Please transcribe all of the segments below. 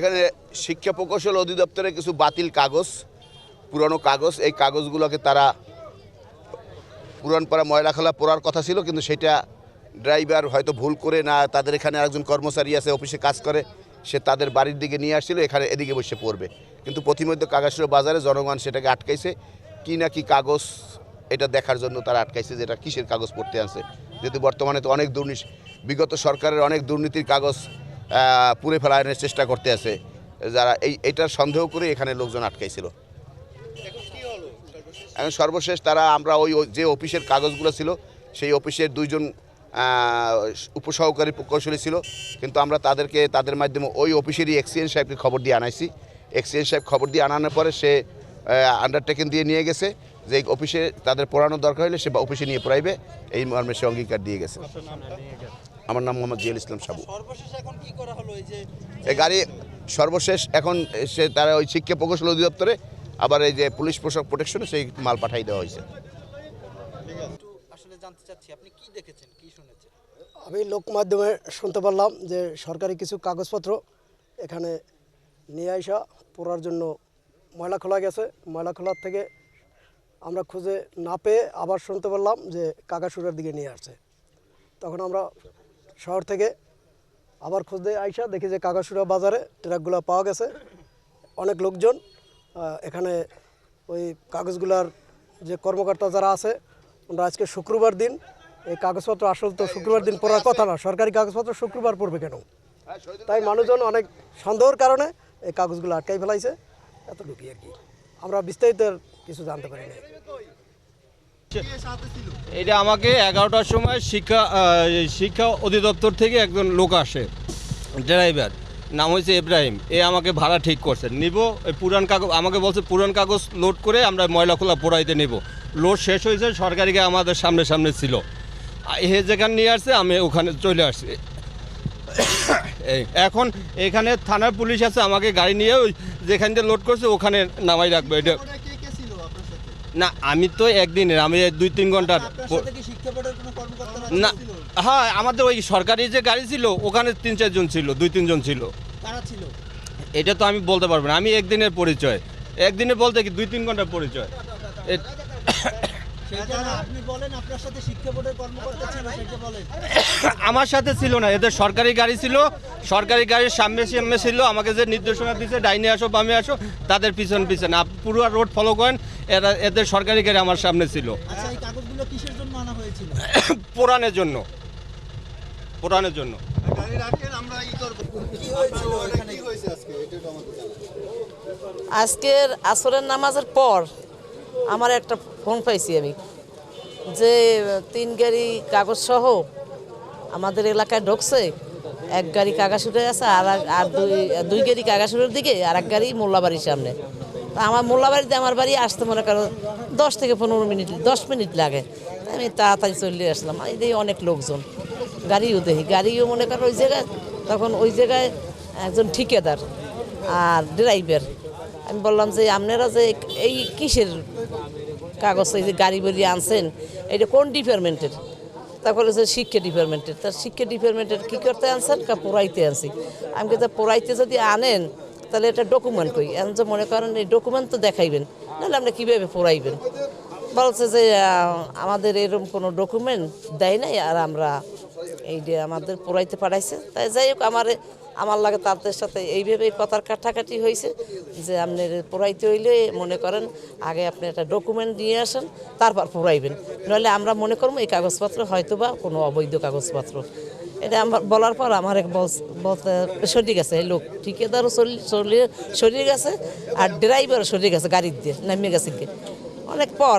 এখানে শিক্ষা প্রকৌশল অধিদপ্তরের কিছু বাতিল কাগজ, পুরনো কাগজ। এই কাগজগুলোকে তারা পুরানপাড়া ময়লা খেলা পড়ার কথা ছিল, কিন্তু সেটা ড্রাইভার হয়তো ভুল করে না, তাদের এখানে একজন কর্মচারী আছে, অফিসে কাজ করে, সে তাদের বাড়ির দিকে নিয়ে আসছিল, এখানে এদিকে বসে পড়বে। কিন্তু প্রতিমধ্যে কাগজের বাজারে জনগণ সেটাকে আটকাইছে। কি না কি কাগজ এটা দেখার জন্য তারা আটকাইছে যে এটা কিসের কাগজ পড়তে আছে। যেহেতু বর্তমানে তো অনেক দুর্নীতি, বিগত সরকারের অনেক দুর্নীতির কাগজ আহ, পুড়ে ফেলানোর চেষ্টা করতে আছে। যারা এই এটার সন্দেহ করে এখানে লোকজন আটকাইছিল। এখন সর্বশেষ তারা আমরা ওই যে অফিসের কাগজগুলো ছিল সেই অফিসের দুইজন উপসহকারী প্রকৌশলী ছিল। কিন্তু আমরা তাদেরকে তাদের মাধ্যমে ওই অফিসেরই এক্সিয়েন্স সাহেবকে খবর দিয়ে আনাইছি। এক্সিয়েন্স সাহেব খবর দিয়ে আনানোর পরে সে আন্ডারটেকিং দিয়ে নিয়ে গেছে। যে অফিসে তাদের পড়ানোর দরকার হলে সে অফিসে নিয়ে পড়াইবে। এই মর্মে সে অঙ্গীকার দিয়ে গেছে। আমার নাম মোহাম্মদ জিয়াল ইসলাম সাবু। সর্বশেষ এখন কি করা হলো এই যে গাড়ি সর্বশেষ এখন সে তারা ওই শিক্ষা প্রকৌশল অধিদপ্তরে আবার এই যে পুলিশ পোশাক প্রোটেকশনে সেই মাল পাঠাই দেওয়া হয়েছে। জানতে চাচ্ছি আপনি কি দেখেছেন কি শুনেছেন? আমি লোক মাধ্যমে শুনতে পারলাম যে সরকারি কিছু কাগজপত্র এখানে নিয়ে আসা পড়ার জন্য ময়লা খোলা গেছে। ময়লা খোলার থেকে আমরা খুঁজে না পেয়ে আবার শুনতে পারলাম যে কাকাসুরের দিকে নিয়ে আসছে। তখন আমরা শহর থেকে আবার খোঁজ খুঁজতে আইসা দেখি যে কাকাসুরা বাজারে ট্রাকগুলো পাওয়া গেছে। অনেক লোকজন এখানে ওই কাগজগুলার যে কর্মকর্তা যারা আছে, ওনারা আজকে শুক্রবার দিন, এই কাগজপত্র আসল তো শুক্রবার দিন পড়ার কথা না, সরকারি কাগজপত্র শুক্রবার পড়বে কেন? তাই মানুষজন অনেক সন্দেহের কারণে এই কাগজগুলো আটকাই ফেলাইছে। এতটুকুই আর কি। আমরা বিস্তারিত কিছু জানতে পারি না এটা আমাকে এগারোটার সময় শিক্ষা শিক্ষা অধিদপ্তর থেকে একজন লোক আসে, ড্রাইভার, নাম হয়েছে ইব্রাহিম। এ আমাকে ভাড়া ঠিক করছে। নিব পুরান কাগজ, আমাকে বলছে পুরান কাগজ লোড করে আমরা ময়লা খোলা পোড়াইতে নেব। লোড শেষ হয়েছে সরকারিকে আমাদের সামনে সামনে ছিল এ যেখানে নিয়ে আসছে, আমি ওখানে চলে আসছি। এখন এখানে থানার পুলিশ আছে, আমাকে গাড়ি নিয়ে ওই যেখান থেকে লোড করছে, ওখানে নামাই রাখবে। এটা ওটা কে কে ছিল আপনার সাথে না আমি তো একদিনের আমি দুই তিন ঘণ্টার না হ্যাঁ আমাদের ওই সরকারি যে গাড়ি ছিল ওখানে তিন চারজন ছিল দুই তিনজন ছিল ছিল এটা তো আমি বলতে পারব না আমি একদিনের পরিচয় একদিনে বলতে কি দুই তিন ঘণ্টার পরিচয় এ- সেটা না আপনি বলেন আপনার সাথে শিক্ষা বোর্ডের কর্মকর্তা ছিল সেটা বলেন। আমার সাথে ছিল না এদের সরকারি গাড়ি ছিল সরকারি গাড়ির সামনে সামনে ছিল আমাকে যে নির্দেশনা দিচ্ছে ডাইনে আসো বামে আসো তাদের পিছন পিছন আপ পুরো রোড ফলো করেন এরা এদের সরকারি গাড়ি আমার সামনে ছিল। আচ্ছা এই কাগজগুলো কিসের জন্য আনা হয়েছিল? পোড়ানোর জন্য। আজকের আসরের নামাজের পর আমার একটা ফোন পাইছি আমি, যে তিন গাড়ি কাগজ সহ আমাদের এলাকায় ঢুকছে, এক গাড়ি কাগাসুরে আছে আর আর দুই দুই গাড়ি কাগাসুরের দিকে আর এক গাড়ি মোল্লাবাড়ির সামনে। তা আমার মোল্লাবাড়িতে আমার বাড়ি আসতে মনে করো দশ থেকে পনেরো মিনিট, দশ মিনিট লাগে। আমি তাড়াতাড়ি চলে আসলাম। এই অনেক লোকজন, গাড়িও দেখি, গাড়িও মনে করো ওই জায়গায়, তখন ওই জায়গায় একজন ঠিকাদার আর ড্রাইভার আমি বললাম যে, আপনারা যে এই কিসের কাগজ এই যে গাড়ি বাড়ি আনছেন, এটা কোন ডিপার্টমেন্টের? তারপরে যে, শিক্ষা ডিপার্টমেন্টের। তার শিক্ষা ডিপার্টমেন্টের কী করতে আনছেন? কা পড়াইতে আনছি। আমি কিন্তু পড়াইতে যদি আনেন, তাহলে এটা ডকুমেন্ট কই। এখন যে মনে করেন, এই ডকুমেন্ট তো দেখাইবেন, নাহলে আপনি কীভাবে পোড়াইবেন? বলছে যে আমাদের এরকম কোনো ডকুমেন্ট দেয় নাই আর আমরা এই যে আমাদের পোড়াইতে পাঠাইছে তাই যাই হোক, আমার আমার লাগে তাদের সাথে এইভাবে কথার কাটাকাটি হয়েছে যে আপনি পোড়াইতে হইলে মনে করেন আগে আপনি একটা ডকুমেন্ট নিয়ে আসেন, তারপর পোড়াইবেন নইলে আমরা মনে করব এই কাগজপত্র হয়তো বা কোনো অবৈধ কাগজপত্র। এটা আমার, বলার পর আমার এক বলতে সরিয়ে গেছে, এই লোক ঠিকাদারও চলিয়ে সরিয়ে গেছে আর ড্রাইভারও সরিয়ে গেছে গাড়ির দিয়ে, নামিয়ে গেছে অনেক পর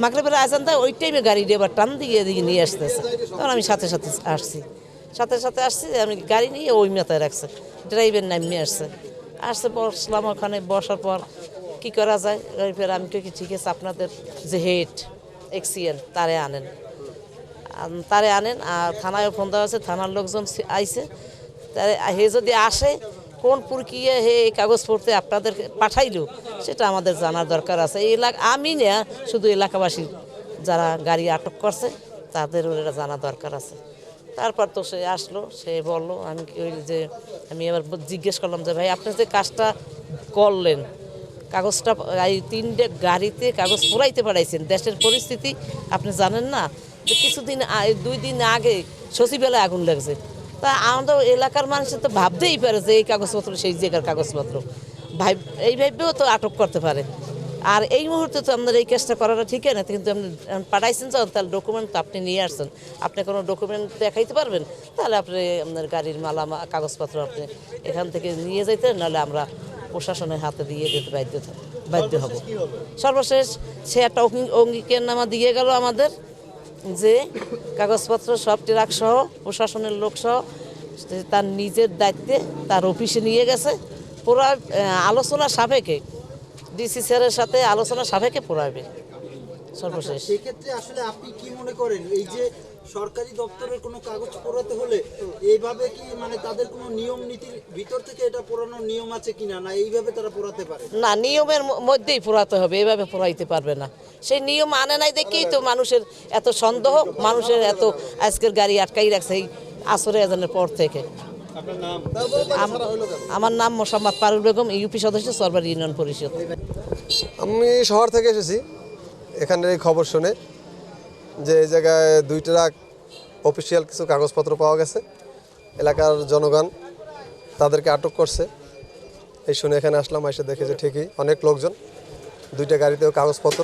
মাগরেবের আজান দেয়, ওই টাইমে গাড়ি এবার টান এদিকে নিয়ে আসতেছে। তখন আমি সাথে সাথে আসছি। সাথে সাথে আসছি, আমি গাড়ি নিয়ে ওই মাথায় রাখছে। ড্রাইভার নামিয়ে আসছে। আসতে বসলাম ওখানে, বসার পর কি করা যায়? ফের, আমি কি, ঠিক আছে, আপনাদের যে হেড এক্সিএন তারে আনেন। আন- তারে আনেন, আর থানায় ফোন দেওয়া আছে, থানার লোকজন সি- আইছে। তারে, হে যদি আসে কোন প্রক্রিয়া হে এই কাগজ পড়তে আপনাদের পাঠাইলো, সেটা আমাদের জানার দরকার আছে। এই এলাকা আমি না, শুধু এলাকাবাসী যারা গাড়ি আটক করছে, তাদের এটা জানা দরকার আছে। তারপর তো সে আসলো, সে বলল, আমি ওই যে, আমি এবার জিজ্ঞেস করলাম যে, ভাই, আপনি যে কাজটা করলেন, কাগজটা এই তিনটে গাড়িতে কাগজ পুরাইতে পারাইছেন দেশের পরিস্থিতি আপনি জানেন না? যে কিছুদিন দুই দিন আগে সচিবালয়ে আগুন লাগছে। তা আমাদের এলাকার মানুষের তো ভাবতেই পারে যে এই কাগজপত্র, সেই জায়গার কাগজপত্র। ভাই, এই ভাবেও তো আটক করতে পারে। আর এই মুহূর্তে তো আপনার এই কেসটা করাটা ঠিক না, কিন্তু আপনি পাঠাইছেন যখন, তাহলে ডকুমেন্ট তো আপনি নিয়ে আসছেন। আপনি কোনো ডকুমেন্ট দেখাইতে পারবেন? তাহলে আপনি আপনার গাড়ির মালা কাগজপত্র আপনি এখান থেকে নিয়ে যাইতেন নাহলে আমরা প্রশাসনের হাতে দিয়ে দিতে বাধ্য বাধ্য হব। সর্বশেষ সে একটা অঙ্গী- অঙ্গীকারনামা দিয়ে গেল আমাদের। যে কাগজপত্র সব ট্রাক সহ, প্রশাসনের লোক সহ তার নিজের দায়িত্বে তার অফিসে নিয়ে গেছে পুরা আলোচনা সাপেক্ষে, ডিসি স্যারের সাথে আলোচনা সাপেক্ষে পুরাবে সর্বশেষ। সেক্ষেত্রে আসলে আপনি কি মনে করেন এই যে সরকারি দপ্তরের কোনো কাগজ পড়াতে হলে এইভাবে কি মানে তাদের কোনো নিয়ম নীতির ভিতর থেকে এটা পড়ানোর নিয়ম আছে কিনা না এইভাবে তারা পড়াতে পারে? না নিয়মের মধ্যেই পুরাতে হবে এভাবে পুরাইতে পারবে না। সেই নিয়ম আনে নাই দেখেই তো মানুষের এত সন্দেহ মানুষের এত আজকের গাড়ি আটকাই রাখছে এই আসরে এজনের পর থেকে। আম- আমার নাম মোসাম্মদ পারুল বেগম ইউপি সদস্য সরবার ইউনিয়ন পরিষদ। আমি শহর থেকে এসেছি। এখানের এই খবর শুনে যে এই জায়গায় দুই ট্রাক অফিসিয়াল কিছু কাগজপত্র পাওয়া গেছে। এলাকার জনগণ তাদেরকে আটক করছে। এই শুনে এখানে আসলাম, এসে দেখে যে ঠিকই অনেক লোকজন, দুইটা গাড়িতেও কাগজপত্র।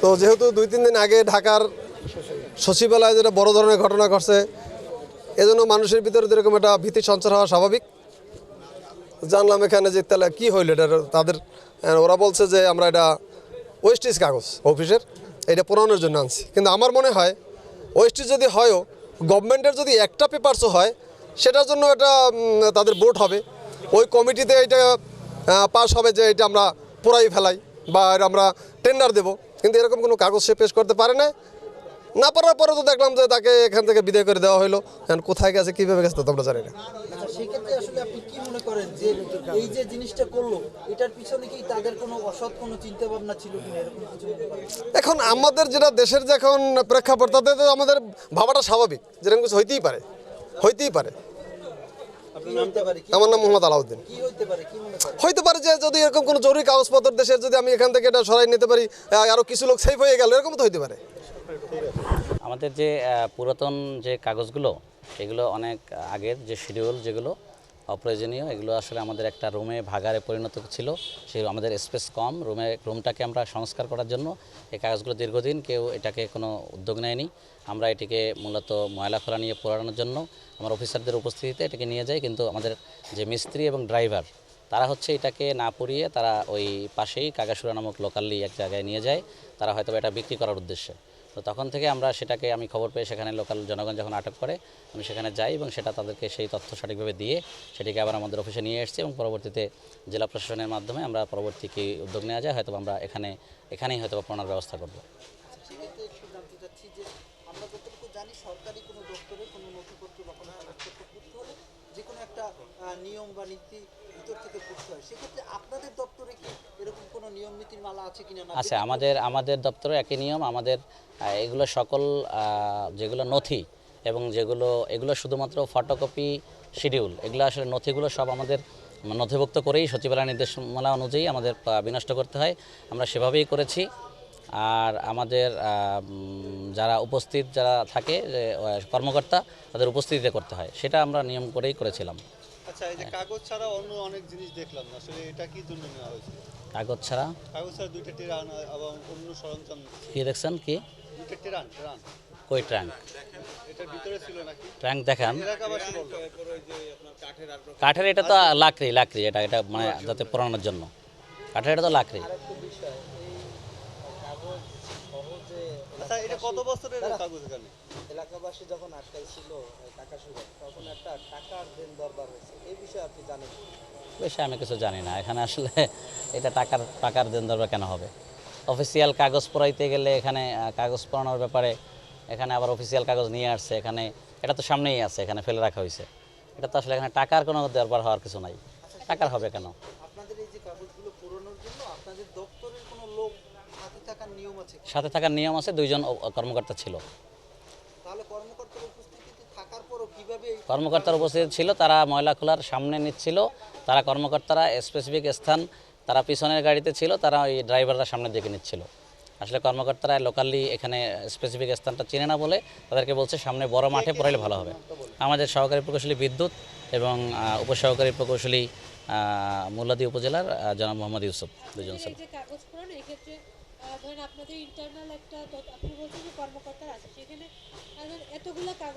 তো যেহেতু দুই, তিন দিন আগে ঢাকার সচিবালয়ে যেটা বড় ধরনের ঘটনা ঘটছে, এজন্য মানুষের ভিতরে যেরকম একটা ভীতি সঞ্চার হওয়া স্বাভাবিক। জানলাম এখানে যে তাহলে কী হইল, এটা তাদের ওরা বলছে যে আমরা এটা ওয়েস্টিজ কাগজ অফিসের এটা পুরানোর জন্য আনছি। কিন্তু আমার মনে হয় ওয়েস্টিজ যদি হয়ও গভর্নমেন্টের যদি একটা পেপারসও হয়, সেটার জন্য এটা তাদের বোর্ড হবে। ওই কমিটিতে এটা পাস হবে যে এটা আমরা পুরাই ফেলাই বা আমরা টেন্ডার দেব। কিন্তু এরকম কোনো কাগজ সে পেশ করতে পারে না না পারার পরে তো দেখলাম যে তাকে এখান থেকে বিদায় করে দেওয়া হলো এখন কোথায় গেছে কীভাবে গেছে তা তো আমরা জানি না। আচ্ছা সেক্ষেত্রে আসলে আপনি কি মনে করেন যে এই যে জিনিসটা করল এটার পিছনে কি তাদের কোনো অসৎ কোনো চিন্তা ভাবনা ছিল কিনা? এরকম কিছু এখন আমাদের যেটা দেশের যে এখন প্রেক্ষাপট তাতে তো আমাদের ভাবাটা স্বাভাবিক। যেরকম কিছু হইতেই পারে হইতেই পারে। আমার নাম মোহাম্মদ আলাউদ্দিন। হইতে পারে যে যদি এরকম কোনো জরুরি কাগজপত্র দেশের যদি আমি এখান থেকে এটা সরাই নিতে পারি আহ, আরও কিছু লোক সেফ হয়ে গেল এরকম তো হইতে পারে। আমাদের যে পুরাতন যে কাগজগুলো, এগুলো অনেক আগের যে শিডিউল যেগুলো, অপ্রয়োজনীয়, এগুলো আসলে আমাদের একটা রুমে ভাগারে পরিণত ছিল। সেই আমাদের স্পেস কম। রুমে, রুমটাকে আমরা সংস্কার করার জন্য এই কাগজগুলো দীর্ঘদিন কেউ এটাকে কোনো উদ্যোগ নেয়নি। আমরা এটিকে মূলত ময়লা খোলা নিয়ে পোড়ানোর জন্য আমার অফিসারদের উপস্থিতিতে এটাকে নিয়ে যাই। কিন্তু আমাদের যে মিস্ত্রি এবং ড্রাইভার তারা হচ্ছে এটাকে না পুড়িয়ে তারা ওই পাশেই কাগাসুরা নামক লোকালি এক জায়গায় নিয়ে যায়। তারা হয়তো এটা বিক্রি করার উদ্দেশ্যে। তো তখন থেকে আমরা সেটাকে আমি খবর পেয়ে সেখানে লোকাল জনগণ যখন আটক করে, আমি সেখানে যাই এবং সেটা তাদেরকে সেই তথ্য সঠিকভাবে দিয়ে সেটিকে আবার আমাদের অফিসে নিয়ে এসেছি এবং পরবর্তীতে জেলা প্রশাসনের মাধ্যমে আমরা পরবর্তী কী উদ্যোগ নেওয়া যায় হয়তো আমরা এখানে, এখানেই হয়তো প্রণার ব্যবস্থা করব সেক্ষেত্রে একটু জানতে চাচ্ছি যে আমরা যতটুকু জানি সরকারি কোনো দপ্তরে কোনো নথিপত্র বা কোনো কাগজপত্র করতে হলে যে কোনো একটা আহ, নিয়ম বা নীতি ভিতর থেকে করতে হয়। সেক্ষেত্রে আপনাদের দপ্তরে কি এরকম কোনো নিয়ম নীতির মালা আছে কিনা না? আচ্ছা আমাদের আমাদের দপ্তরে একই নিয়ম। আমাদের এগুলো সকল যেগুলো নথি এবং যেগুলো, এগুলো শুধুমাত্র ফটোকপি শিডিউল এগুলো আসলে নথিগুলো সব আমাদের নথিভুক্ত করেই সচিবালয় নির্দেশমালা অনুযায়ী আমাদের বিনষ্ট করতে হয়। আমরা সেভাবেই করেছি। আর আমাদের যারা উপস্থিত, যারা থাকে কর্মকর্তা, তাদের উপস্থিতিতে করতে হয়। সেটা আমরা নিয়ম করেই করেছিলাম। আচ্ছা এই যে কাগজ ছাড়া অন্য অনেক জিনিস দেখলাম না আসলে এটা কি জন্য নেওয়া হয়েছে? কাগজ ছাড়া? কাগজ ছাড়া দুইটা টেরান এবং অন্য সরঞ্জাম কি দেখছেন? কি? দুইটা টেরান টেরান। কই ট্র্যাঙ্ক এটার ভিতরে ছিল নাকি? ট্র্যাঙ্ক দেখান। কাঠের এটা তো লাকড়ি লাকড়ি এটা এটা মানে যাতে পোড়ানোর জন্য। কাঠের এটা তো লাকড়ি। আচ্ছা এটা কত বছরের কাগজ এখানে? এলাকাবাসী যখন আটকাইছিল টাকা সুযোগ তখন একটা টাকার দেন দরবার হয়েছে। এই বিষয়ে আপনি জানেন বেশি আমি কিছু জানি না। এখানে আসলে এটা টাকার টাকার দেন দরবার কেন হবে? অফিসিয়াল কাগজ পড়াইতে গেলে এখানে কাগজ পড়ানোর ব্যাপারে এখানে আবার অফিসিয়াল কাগজ নিয়ে আসছে। এখানে এটা তো সামনেই আছে এখানে ফেলে রাখা হয়েছে। এটা তো আসলে এখানে টাকার কোনো দরবার হওয়ার কিছু নাই। টাকার হবে কেন? আপনাদের এই যে কাগজগুলো পুরানোর জন্য আপনাদের দপ্তরের কোনো লোক সাথে থাকার নিয়ম আছে দুইজন কর্মকর্তা ছিল। তাহলে কর্মকর্তার উপস্থিতি কীভাবে এই কর্মকর্তার উপস্থিত ছিল তারা ময়লা খোলার সামনে নিচ্ছিল তারা কর্মকর্তারা স্পেসিফিক স্থান তারা পিছনের গাড়িতে ছিল তারা ওই ড্রাইভাররা সামনের দিকে নিচ্ছিল। আসলে কর্মকর্তারা লোকালি এখানে স্পেসিফিক স্থানটা চিনে না বলে তাদেরকে বলছে সামনে বড় মাঠে পড়াইলে ভালো হবে। আমাদের সহকারী প্রকৌশলী বিদ্যুৎ এবং উপসহকারী প্রকৌশলী মোল্লাদি উপজেলার জনাব মোহাম্মদ ইউসুফ দুজন ছিল ধরেন আপনাদের ইন্টারনাল একটা আপনি বলছেন যে কর্মকর্তারা আছে সেখানে এখন এতগুলো কাগজ